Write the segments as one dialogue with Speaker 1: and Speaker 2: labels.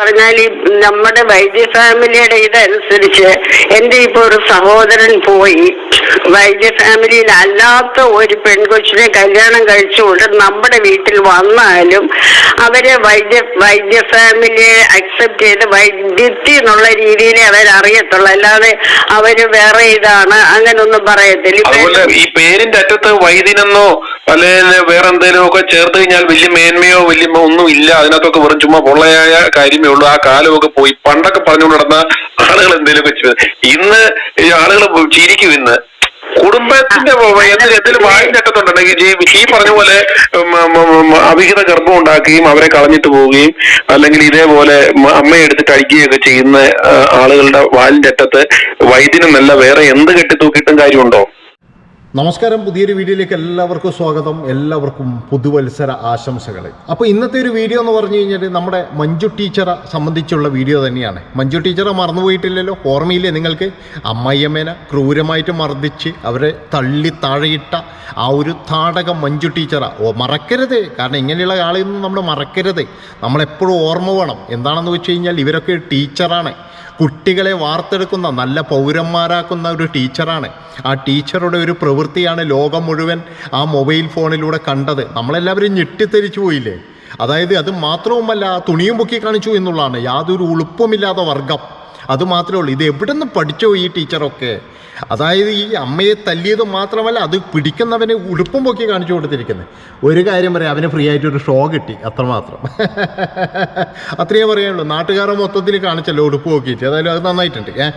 Speaker 1: പറഞ്ഞാൽ ഈ നമ്മുടെ വൈദ്യ ഫാമിലിയുടെ ഇതനുസരിച്ച് എന്റെ ഇപ്പോൾ ഒരു സഹോദരൻ പോയി. വൈദ്യ ഫാമിലിയിൽ അല്ലാത്ത ഒരു പെൺകൊച്ചിനെ കല്യാണം കഴിച്ചുകൊണ്ട് നമ്മുടെ വീട്ടിൽ വന്നാലും അവരെ വൈദ്യ വൈദ്യ ഫാമിലിയെ അക്സെപ്റ്റ് ചെയ്ത് വൈദ്യുതി എന്നുള്ള രീതിയിലേ അവരറിയത്തുള്ളൂ. അല്ലാതെ അവർ വേറെ ഇതാണ് അങ്ങനൊന്നും പറയത്തില്ല. ഇപ്പൊ
Speaker 2: ഈ പേരിന്റെ അറ്റത്ത് വൈദ്യനെന്നോ അല്ലെങ്കിൽ വേറെ എന്തെങ്കിലും ഒക്കെ ചേർത്ത് കഴിഞ്ഞാൽ വലിയ മേന്മയോ വലിയ ഒന്നും ഇല്ല. അതിനകത്തൊക്കെ വെറും ചുമ്മാ പൊള്ളയായ കാര്യമേ ഉള്ളൂ. ആ കാലമൊക്കെ പോയി. പണ്ടൊക്കെ പറഞ്ഞുകൊണ്ട് നടന്ന ആളുകൾ എന്തെങ്കിലുമൊക്കെ ചെയ്തു. ഇന്ന് ആളുകൾ ചിരിക്കും ഇന്ന്. കുടുംബത്തിന്റെ എന്തെങ്കിലും എന്തെങ്കിലും അറ്റത്തുണ്ടെങ്കിൽ ഈ- പറഞ്ഞ പോലെ അവിഹിത ഗർഭം ഉണ്ടാക്കുകയും അവരെ കളഞ്ഞിട്ട് പോവുകയും അല്ലെങ്കിൽ ഇതേപോലെ അമ്മയെ എടുത്തിട്ട് അടിക്കുകയൊക്കെ ചെയ്യുന്ന ആളുകളുടെ വാലിന്റെ അറ്റത്ത് വൈദ്യനെന്നല്ല വേറെ എന്ത് കെട്ടിത്തൂക്കിയിട്ടും കാര്യമുണ്ടോ?
Speaker 3: നമസ്കാരം. പുതിയൊരു വീഡിയോയിലേക്ക് എല്ലാവർക്കും സ്വാഗതം. എല്ലാവർക്കും പുതുവത്സര ആശംസകൾ അപ്പോൾ ഇന്നത്തെ ഒരു വീഡിയോ എന്ന് പറഞ്ഞു കഴിഞ്ഞാൽ നമ്മുടെ മഞ്ജു ടീച്ചറെ സംബന്ധിച്ചുള്ള വീഡിയോ തന്നെയാണ്. മഞ്ജു ടീച്ചറെ മറന്നുപോയിട്ടില്ലല്ലോ ഓർമ്മയില്ലേ നിങ്ങൾക്ക്? അമ്മയമ്മേനെ ക്രൂരമായിട്ട് മർദ്ദിച്ച് അവരെ തള്ളി താഴെയിട്ട ആ ഒരു താടകം മഞ്ജു ടീച്ചറെ. ഓ മറക്കരുത്. കാരണം ഇങ്ങനെയുള്ള ആളെയൊന്നും നമ്മൾ മറക്കരുത്. നമ്മളെപ്പോഴും ഓർമ്മ വേണം. എന്താണെന്ന് വെച്ച് കഴിഞ്ഞാൽ ഇവരൊക്കെ ടീച്ചറാണ്. കുട്ടികളെ വാർത്തെടുക്കുന്ന നല്ല പൗരന്മാരാക്കുന്ന ഒരു ടീച്ചറാണ്. ആ ടീച്ചറുടെ ഒരു പ്രവൃത്തിയാണ് ലോകം മുഴുവൻ ആ മൊബൈൽ ഫോണിലൂടെ കണ്ടത്. നമ്മളെല്ലാവരും ഞെട്ടിത്തെരിച്ചു പോയില്ലേ? അതായത് അത് മാത്രവുമല്ല തുണിയും പൊക്കി കാണിച്ചു എന്നുള്ളതാണ്. യാതൊരു ഉളുപ്പുമില്ലാത്ത വർഗം അത് മാത്രമേ ഉള്ളൂ. ഇത് എവിടെ നിന്ന് പഠിച്ചോ ഈ ടീച്ചറൊക്കെ? അതായത് ഈ അമ്മയെ തല്ലിയത് മാത്രമല്ല അത് പിടിക്കുന്നവന് ഉടുപ്പും പൊക്കി കാണിച്ചു കൊടുത്തിരിക്കുന്നത്. ഒരു കാര്യം പറയാം അവന് ഫ്രീ ആയിട്ട് ഒരു ഷോ കിട്ടി അത്രമാത്രം. അത്രയേ പറയാനുള്ളൂ. നാട്ടുകാരെ മൊത്തത്തിൽ കാണിച്ചല്ലോ ഉടുപ്പ് നോക്കിയിട്ട് അതായത് അത് നന്നായിട്ടുണ്ട്. ഏഹ്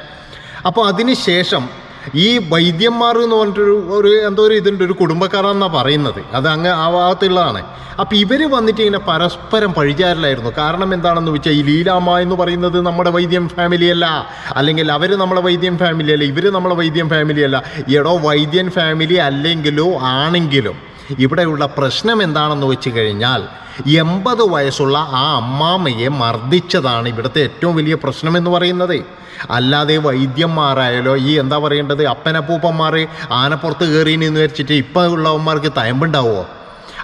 Speaker 3: അപ്പോൾ അതിന് ശേഷം ഈ വൈദ്യന്മാർ എന്ന് പറഞ്ഞിട്ടൊരു ഒരു എന്തോ ഒരു ഇതുണ്ട് ഒരു കുടുംബക്കാരാണെന്നാണ് പറയുന്നത്. അത് അങ്ങ് ആ ഭാഗത്തുള്ളതാണ്. അപ്പോൾ ഇവർ വന്നിട്ട് ഇങ്ങനെ പരസ്പരം പഴിചാരലായിരുന്നു. കാരണം എന്താണെന്ന് വെച്ചാൽ ഈ ലീലാമ്മ എന്ന് പറയുന്നത് നമ്മുടെ വൈദ്യം ഫാമിലിയല്ല അല്ലെങ്കിൽ അവർ നമ്മളെ വൈദ്യം ഫാമിലിയല്ല ഇവർ നമ്മളെ വൈദ്യം ഫാമിലിയല്ല എടോ വൈദ്യൻ ഫാമിലി അല്ലെങ്കിലോ ആണെങ്കിലും ഇവിടെയുള്ള പ്രശ്നം എന്താണെന്ന് വെച്ച് കഴിഞ്ഞാൽ എൺപത് വയസ്സുള്ള ആ അമ്മാമ്മയെ മർദ്ദിച്ചതാണ് ഇവിടുത്തെ ഏറ്റവും വലിയ പ്രശ്നം എന്ന് പറയുന്നത്. അല്ലാതെ വൈദ്യന്മാരായാലോ ഈ എന്താ പറയേണ്ടത് അപ്പനപ്പൂപ്പന്മാർ ആനപ്പുറത്ത് കയറി എന്ന് വെച്ചിട്ട് ഇപ്പം ഉള്ളവന്മാർക്ക് തയമ്പുണ്ടാവുമോ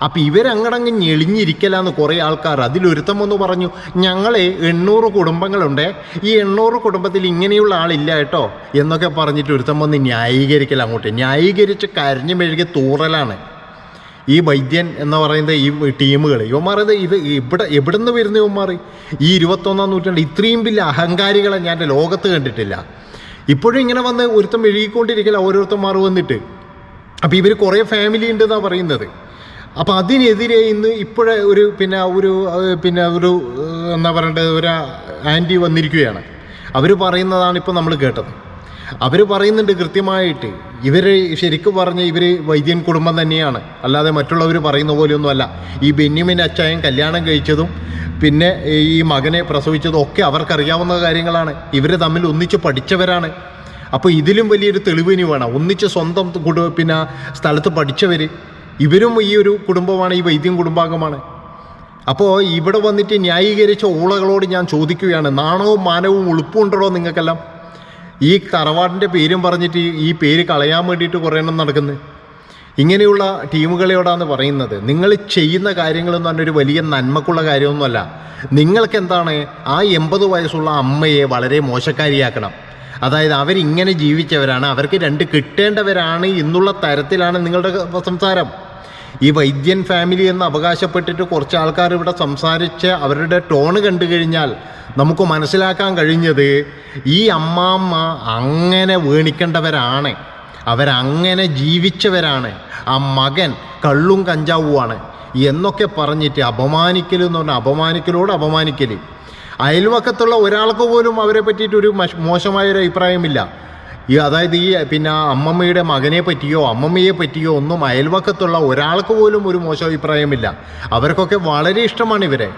Speaker 3: അപ്പം ഇവരങ്ങടങ്ങ് ഞെളിഞ്ഞിരിക്കലാന്ന് കുറേ ആൾക്കാർ അതിലൊരുത്തം എന്ന് പറഞ്ഞു ഞങ്ങളെ എണ്ണൂറ് കുടുംബങ്ങളുണ്ട് ഈ എണ്ണൂറ് കുടുംബത്തിൽ ഇങ്ങനെയുള്ള ആളില്ല കേട്ടോ എന്നൊക്കെ പറഞ്ഞിട്ട് ഒരുത്തം വന്ന് ന്യായീകരിക്കൽ അങ്ങോട്ട്. ന്യായീകരിച്ച് കരഞ്ഞു മെഴുകി തൂറലാണ്. ഈ വൈദ്യൻ എന്ന് പറയുന്ന ഈ ടീമുകൾ ഇവന്മാരത് ഇത് ഇവിടെ എവിടെ നിന്ന് വരുന്ന ഇവന്മാർ? ഈ ഇരുപത്തൊന്നാം നൂറ്റാണ്ട് ഇത്രയും വലിയ അഹങ്കാരികളെ ഞാൻ ലോകത്ത് കണ്ടിട്ടില്ല. ഇപ്പോഴും ഇങ്ങനെ വന്ന് ഒരുത്തം എഴുകിക്കൊണ്ടിരിക്കില്ല ഓരോരുത്തന്മാർ വന്നിട്ട്. അപ്പോൾ ഇവർ കുറേ ഫാമിലി ഉണ്ടെന്നാണ് പറയുന്നത്. അപ്പോൾ അതിനെതിരെ ഇന്ന് ഇപ്പോഴേ ഒരു പിന്നെ ഒരു പിന്നെ ഒരു എന്താ പറയേണ്ടത് ഒരു ആന്റി വന്നിരിക്കുകയാണ്. അവർ പറയുന്നതാണ് ഇപ്പോൾ നമ്മൾ കേട്ടത്. അവർ പറയുന്നുണ്ട് കൃത്യമായിട്ട്. ഇവർ ശരിക്കും പറഞ്ഞ ഇവർ വൈദ്യൻ കുടുംബം തന്നെയാണ്. അല്ലാതെ മറ്റുള്ളവർ പറയുന്ന പോലെയൊന്നുമല്ല. ഈ ബെന്യമിൻ അച്ചായൻ കല്യാണം കഴിച്ചതും പിന്നെ ഈ മകനെ പ്രസവിച്ചതും ഒക്കെ അവർക്കറിയാവുന്ന കാര്യങ്ങളാണ്. ഇവർ തമ്മിൽ ഒന്നിച്ച് പഠിച്ചവരാണ്. അപ്പോൾ ഇതിലും വലിയൊരു തെളിവിനി വേണം. ഒന്നിച്ച് സ്വന്തം കുടു പിന്നെ സ്ഥലത്ത് പഠിച്ചവർ ഇവരും ഈ ഒരു കുടുംബമാണ് ഈ വൈദ്യം കുടുംബാംഗമാണ്. അപ്പോൾ ഇവിടെ വന്നിട്ട് ന്യായീകരിച്ച ഊളകളോട് ഞാൻ ചോദിക്കുകയാണ്. നാണവും മാനവും ഉളുപ്പുണ്ടോ നിങ്ങൾക്കെല്ലാം? ഈ തറവാടിന്റെ പേരും പറഞ്ഞിട്ട് ഈ- പേര് കളയാൻ വേണ്ടിയിട്ട് കുറേ എണ്ണം നടക്കുന്നത് ഇങ്ങനെയുള്ള ടീമുകളോടാണ് പറയുന്നത്? നിങ്ങൾ ചെയ്യുന്ന കാര്യങ്ങളെന്ന് പറഞ്ഞൊരു വലിയ നന്മക്കുള്ള കാര്യമൊന്നുമല്ല. നിങ്ങൾക്ക് എന്താണ് ആ എൺപത് വയസ്സുള്ള അമ്മയെ വളരെ മോശക്കാരിയാക്കണം. അതായത് അവരിങ്ങനെ ജീവിച്ചവരാണ് അവർക്ക് രണ്ട് കിട്ടേണ്ടവരാണ് എന്നുള്ള തരത്തിലാണ് നിങ്ങളുടെ സംസാരം. ഈ വൈദ്യൻ ഫാമിലി എന്ന് അവകാശപ്പെട്ടിട്ട് കുറച്ച് ആൾക്കാർ ഇവിടെ സംസാരിച്ച് അവരുടെ ടോണ് കണ്ടു കഴിഞ്ഞാൽ നമുക്ക് മനസ്സിലാക്കാൻ കഴിഞ്ഞത് ഈ അമ്മാമ്മ അങ്ങനെ വീണിക്കേണ്ടവരാണ്. അവരങ്ങനെ ജീവിച്ചവരാണ്. ആ മകൻ കള്ളും കഞ്ചാവുമാണ് എന്നൊക്കെ പറഞ്ഞിട്ട് അപമാനിക്കൽ എന്ന് പറഞ്ഞാൽ അപമാനിക്കലോട് അപമാനിക്കൽ അയൽവക്കത്തുള്ള ഒരാൾക്ക് പോലും അവരെ പറ്റിയിട്ടൊരു മോശമായൊരു അഭിപ്രായമില്ല ഈ അതായത് ഈ പിന്നെ അമ്മമ്മയുടെ മകനെ പറ്റിയോ അമ്മമ്മയെ പറ്റിയോ ഒന്നും അയൽവക്കത്തുള്ള ഒരാൾക്ക് പോലും ഒരു മോശം അഭിപ്രായമില്ല അവർക്കൊക്കെ വളരെ ഇഷ്ടമാണ് ഇവരെ.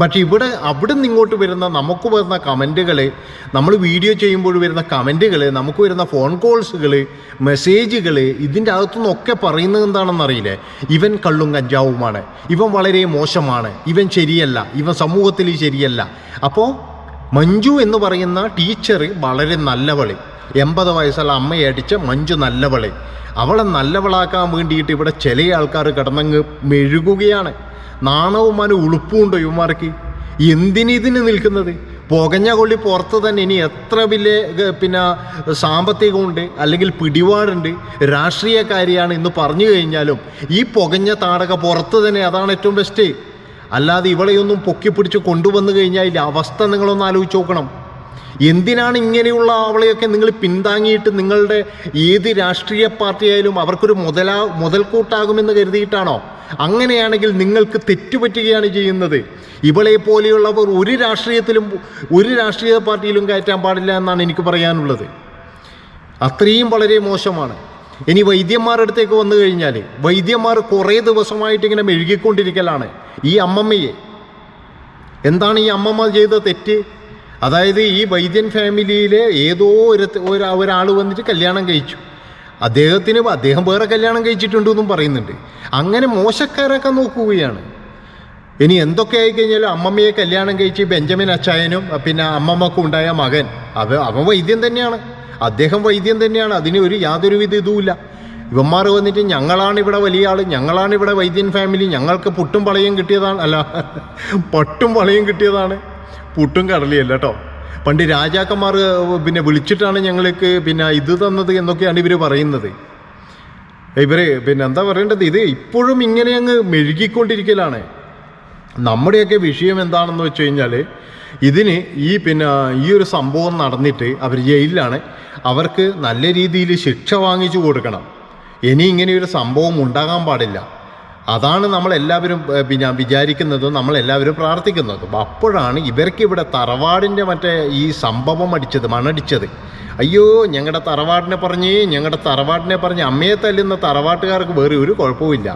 Speaker 3: പക്ഷെ ഇവിടെ അവിടെ നിന്ന് ഇങ്ങോട്ട് വരുന്ന നമുക്ക് വരുന്ന കമന്റുകൾ നമ്മൾ വീഡിയോ ചെയ്യുമ്പോൾ വരുന്ന കമന്റുകൾ നമുക്ക് വരുന്ന ഫോൺ കോൾസുകൾ മെസ്സേജുകൾ ഇതിന്റെ അകത്തുനിന്നൊക്കെ പറയുന്നത് എന്താണെന്നറിയില്ലേ ഇവൻ കള്ളും കഞ്ചാവുമാണ്. ഇവൻ വളരെ മോശമാണ്. ഇവൻ ശരിയല്ല. ഇവൻ സമൂഹത്തിൽ ശരിയല്ല. അപ്പോൾ മഞ്ജു എന്ന് പറയുന്ന ടീച്ചർ വളരെ നല്ലവൾ. എൺപത് വയസ്സുള്ള അമ്മയെ അടിച്ച മഞ്ജു നല്ലവളെ. അവളെ നല്ലവളാക്കാൻ വേണ്ടിയിട്ട് ഇവിടെ ചില ആൾക്കാർ കിടന്നങ്ങ് മെഴുകുകയാണ്. നാണവും മാനും ഉളുപ്പുണ്ടോ ഇവന്മാർക്ക്? എന്തിനിതിന് നിൽക്കുന്നത്? പുകഞ്ഞ കൊള്ളി പുറത്ത് തന്നെ ഇനി എത്ര വലിയ പിന്നെ സാമ്പത്തികമുണ്ട് അല്ലെങ്കിൽ പിടിപാടുണ്ട് രാഷ്ട്രീയക്കാരിയാണ് ഇന്ന് പറഞ്ഞു കഴിഞ്ഞാലും ഈ പുകഞ്ഞ താടക പുറത്ത് തന്നെ അതാണ് ഏറ്റവും ബെസ്റ്റ് അല്ലാതെ ഇവളെയൊന്നും പൊക്കിപ്പിടിച്ച് കൊണ്ടുവന്നു കഴിഞ്ഞാൽ അവസ്ഥ നിങ്ങളൊന്ന് ആലോചിച്ച് നോക്കണം. എന്തിനാണ് ഇങ്ങനെയുള്ള അവളെയൊക്കെ നിങ്ങൾ പിന്താങ്ങിയിട്ട് നിങ്ങളുടെ ഏത് രാഷ്ട്രീയ പാർട്ടിയായാലും അവർക്കൊരു മുതലാ മുതൽക്കൂട്ടാകുമെന്ന് കരുതിയിട്ടാണോ? അങ്ങനെയാണെങ്കിൽ നിങ്ങൾക്ക് തെറ്റുപറ്റുകയാണ് ചെയ്യുന്നത്. ഇവളെ പോലെയുള്ളവർ ഒരു രാഷ്ട്രീയത്തിലും ഒരു രാഷ്ട്രീയ പാർട്ടിയിലും കയറ്റാൻ പാടില്ല എന്നാണ് എനിക്ക് പറയാനുള്ളത്. അത്രയും വളരെ മോശമാണ്. ഇനി വൈദ്യന്മാരുടെ അടുത്തേക്ക് വന്നു കഴിഞ്ഞാൽ വൈദ്യന്മാർ കുറേ ദിവസമായിട്ട് ഇങ്ങനെ മെഴുകിക്കൊണ്ടിരിക്കലാണ്. ഈ അമ്മമ്മയെ. എന്താണ് ഈ അമ്മമ്മ ചെയ്ത തെറ്റ്? അതായത് ഈ വൈദ്യൻ ഫാമിലിയിലെ ഏതോ ഒരു ഒരു- ഒരാൾ വന്നിട്ട് കല്യാണം കഴിച്ചു. അദ്ദേഹത്തിന് അദ്ദേഹം വേറെ കല്യാണം കഴിച്ചിട്ടുണ്ടെന്നും പറയുന്നുണ്ട്. അങ്ങനെ മോശക്കാരൊക്കെ നോക്കുകയാണ്. ഇനി എന്തൊക്കെ ആയി കഴിഞ്ഞാലും അമ്മമ്മയെ കല്യാണം കഴിച്ച് ബെഞ്ചമിൻ അച്ചായനും പിന്നെ അമ്മമ്മക്കും ഉണ്ടായ മകൻ. അവ അവൻ വൈദ്യം തന്നെയാണ്. അദ്ദേഹം വൈദ്യം തന്നെയാണ്. അതിന് ഒരു യാതൊരു വിധ ഇതുമില്ല. ഇവന്മാർ വന്നിട്ട് ഞങ്ങളാണ് ഇവിടെ വലിയ ആൾ ഞങ്ങളാണ് ഇവിടെ വൈദ്യൻ ഫാമിലി ഞങ്ങൾക്ക് പുട്ടും പളയും കിട്ടിയതാണ് അല്ല പട്ടും പളയും കിട്ടിയതാണ്. പുട്ടും കടലിയല്ല കേട്ടോ പണ്ട് രാജാക്കന്മാർ പിന്നെ വിളിച്ചിട്ടാണ് ഞങ്ങൾക്ക് പിന്നെ ഇത് തന്നത് എന്നൊക്കെയാണ് ഇവർ പറയുന്നത്. ഇവർ പിന്നെ എന്താ പറയേണ്ടത്? ഇത് ഇപ്പോഴും ഇങ്ങനെ അങ്ങ് മെഴുകിക്കൊണ്ടിരിക്കലാണ്. നമ്മുടെയൊക്കെ വിഷയം എന്താണെന്ന് വെച്ച് കഴിഞ്ഞാൽ ഇതിന് ഈ പിന്നെ ഈ ഒരു സംഭവം നടന്നിട്ട് അവർ ജയിലിലാണ്. അവർക്ക് നല്ല രീതിയിൽ ശിക്ഷ വാങ്ങിച്ചു കൊടുക്കണം. ഇനി ഇങ്ങനെ ഒരു സംഭവം ഉണ്ടാകാൻ പാടില്ല. അതാണ് നമ്മളെല്ലാവരും പിന്നെ വിചാരിക്കുന്നതും നമ്മളെല്ലാവരും പ്രാർത്ഥിക്കുന്നതും. അപ്പോഴാണ് ഇവർക്ക് ഇവിടെ തറവാടിന്റെ മറ്റേ ഈ സംഭവം അടിച്ചത് മണടിച്ചത്. അയ്യോ ഞങ്ങളുടെ തറവാടിനെ പറഞ്ഞ് ഞങ്ങളുടെ തറവാടിനെ പറഞ്ഞ് അമ്മയെ തല്ലുന്ന തറവാട്ടുകാർക്ക് വേറെ ഒരു കുഴപ്പമില്ല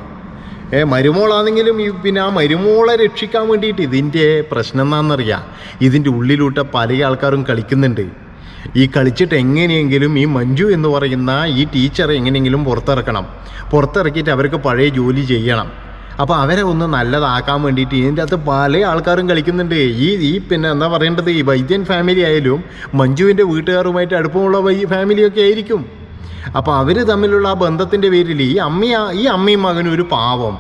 Speaker 3: ഏ മരുമോളാണെങ്കിലും ഈ പിന്നെ ആ മരുമോളെ രക്ഷിക്കാൻ വേണ്ടിയിട്ട് ഇതിന്റെ പ്രശ്നം എന്താണെന്നറിയാം. ഇതിന്റെ ഉള്ളിലൂട്ട് പല ആൾക്കാരും കളിക്കുന്നുണ്ട്. ഈ കളിച്ചിട്ട് എങ്ങനെയെങ്കിലും ഈ മഞ്ജു എന്ന് പറയുന്ന ഈ ടീച്ചറെ എങ്ങനെയെങ്കിലും പുറത്തിറക്കണം. പുറത്തിറക്കിയിട്ട് അവർക്ക് പഴയ ജോലി ചെയ്യണം. അപ്പോൾ അവരെ ഒന്ന് നല്ലതാക്കാൻ വേണ്ടിയിട്ട് ഇതിന്റെ അകത്ത് പല ആൾക്കാരും കളിക്കുന്നുണ്ട്. ഈ ഈ പിന്നെ എന്താ പറയേണ്ടത്? ഈ വൈദ്യൻ ഫാമിലി ആയാലും മഞ്ജുവിന്റെ വീട്ടുകാരുമായിട്ട് അടുപ്പമുള്ള വൈ ഫാമിലിയൊക്കെ ആയിരിക്കും. അപ്പോൾ അവർ തമ്മിലുള്ള ആ ബന്ധത്തിന്റെ പേരിൽ ഈ അമ്മ ഈ അമ്മയും മകനും ഒരു പാവം.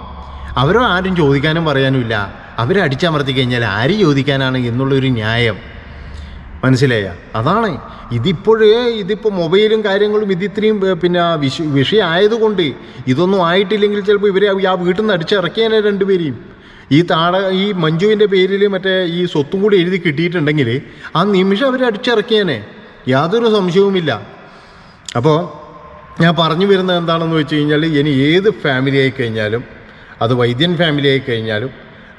Speaker 3: അവരോ ആരും ചോദിക്കാനും പറയാനുമില്ല. അവരെ അടിച്ചമർത്തി കഴിഞ്ഞാൽ ആര് ചോദിക്കാനാണ് എന്നുള്ളൊരു ന്യായം. മനസ്സിലായ? അതാണ്. ഇതിപ്പോഴേ ഇതിപ്പോൾ മൊബൈലും കാര്യങ്ങളും ഇത് ഇത്രയും പിന്നെ വിഷ വിഷയമായതുകൊണ്ട് ഇതൊന്നും ആയിട്ടില്ലെങ്കിൽ ചിലപ്പോൾ ഇവരെ ആ വീട്ടിൽ നിന്ന് അടിച്ചിറക്കിയാലേ രണ്ടുപേരെയും. ഈ താട ഈ മഞ്ജുവിന്റെ പേരിൽ മറ്റേ ഈ സ്വത്തും കൂടി എഴുതി കിട്ടിയിട്ടുണ്ടെങ്കിൽ ആ നിമിഷം അവരെ അടിച്ചിറക്കിയാനെ. യാതൊരു സംശയവുമില്ല. അപ്പോൾ ഞാൻ പറഞ്ഞു വരുന്നത് എന്താണെന്ന് വെച്ച് കഴിഞ്ഞാൽ ഇനി ഏത് ഫാമിലി ആയി കഴിഞ്ഞാലും അത് വൈദ്യൻ ഫാമിലി ആയി കഴിഞ്ഞാലും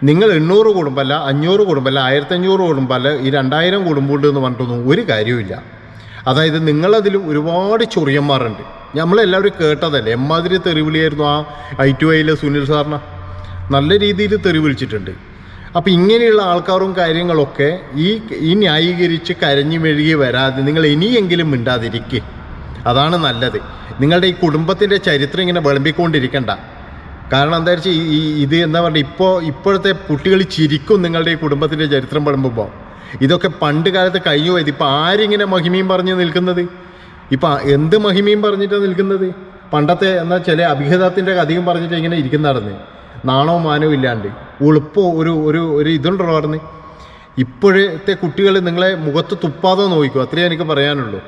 Speaker 3: നിങ്ങൾ എണ്ണൂറ് കുടുംബമല്ല അഞ്ഞൂറ് കുടുംബമല്ല ആയിരത്തഞ്ഞൂറ് കുടുംബമല്ല ഈ രണ്ടായിരം കുടുംബമുണ്ട് എന്ന് പറഞ്ഞിട്ടൊന്നും ഒരു കാര്യമില്ല അതായത് നിങ്ങളതിൽ ഒരുപാട് ചൊറിയന്മാരുണ്ട്. നമ്മളെല്ലാവരും കേട്ടതല്ലേ? എമ്മാതിരി തെറിവിളിയായിരുന്നു ആ ഐ ടു ഐയിലെ സുനിൽ സാറിന്. നല്ല രീതിയിൽ തെറിവിളിച്ചിട്ടുണ്ട് അപ്പോൾ അപ്പം ഇങ്ങനെയുള്ള ആൾക്കാരും കാര്യങ്ങളൊക്കെ ഈ ഈ ന്യായീകരിച്ച് കരഞ്ഞു മെഴുകി വരാതെ നിങ്ങൾ ഇനിയെങ്കിലും മിണ്ടാതിരിക്കുക അതാണ് നല്ലത്. നിങ്ങളുടെ ഈ കുടുംബത്തിന്റെ ചരിത്രം ഇങ്ങനെ വിളമ്പിക്കൊണ്ടിരിക്കണ്ട. കാരണം എന്താ വെച്ചാൽ ഈ ഇത് എന്താ പറയുക ഇപ്പോൾ ഇപ്പോഴത്തെ കുട്ടികൾ ചിരിക്കും നിങ്ങളുടെ ഈ കുടുംബത്തിന്റെ ചരിത്രം പറയുമ്പോൾ ഇതൊക്കെ പണ്ട് കാലത്ത് കഴിഞ്ഞു പോയത്. ഇപ്പം ആരിങ്ങനെ മഹിമയും പറഞ്ഞ് നിൽക്കുന്നത്? ഇപ്പം എന്ത് മഹിമയും പറഞ്ഞിട്ടാണ് നിൽക്കുന്നത്? പണ്ടത്തെ എന്നാൽ ചില അഭിഹിതത്തിന്റെ അധികം പറഞ്ഞിട്ട് ഇങ്ങനെ ഇരിക്കുന്ന നടന്ന്. നാണവും മാനവും ഇല്ലാണ്ട്. ഉളുപ്പോ ഒരു ഒരു ഒരു ഇതുണ്ടല്ലോ പറഞ്ഞ് ഇപ്പോഴത്തെ കുട്ടികൾ നിങ്ങളെ മുഖത്ത് തുപ്പാതെ നോക്കും അത്രയേ എനിക്ക് പറയാനുള്ളൂ.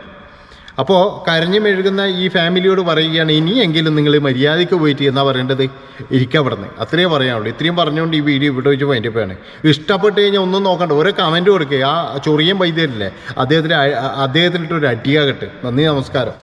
Speaker 3: അപ്പോൾ കരഞ്ഞു മെഴുകുന്ന ഈ ഫാമിലിയോട് പറയുകയാണ് ഇനിയെങ്കിലും നിങ്ങൾ മര്യാദയ്ക്ക് പോയിട്ട് എന്നാ പറയേണ്ടത്? ഇരിക്കപ്പെടുന്നത് അത്രയേ പറയാനുള്ളൂ. ഇത്രയും പറഞ്ഞുകൊണ്ട് ഈ വീഡിയോ ഇവിടെ വെച്ച് അതിന്റെ പേണ് ഇഷ്ടപ്പെട്ട് കഴിഞ്ഞാൽ ഒന്നും നോക്കണ്ട. ഓരോ കമന്റ് കൊടുക്കുക ആ ചൊറിയൻ വൈദ്യരില്ലേ? അദ്ദേഹത്തിന് അദ്ദേഹത്തിനിട്ടൊരു അടിയാകട്ടെ നന്ദി നമസ്കാരം.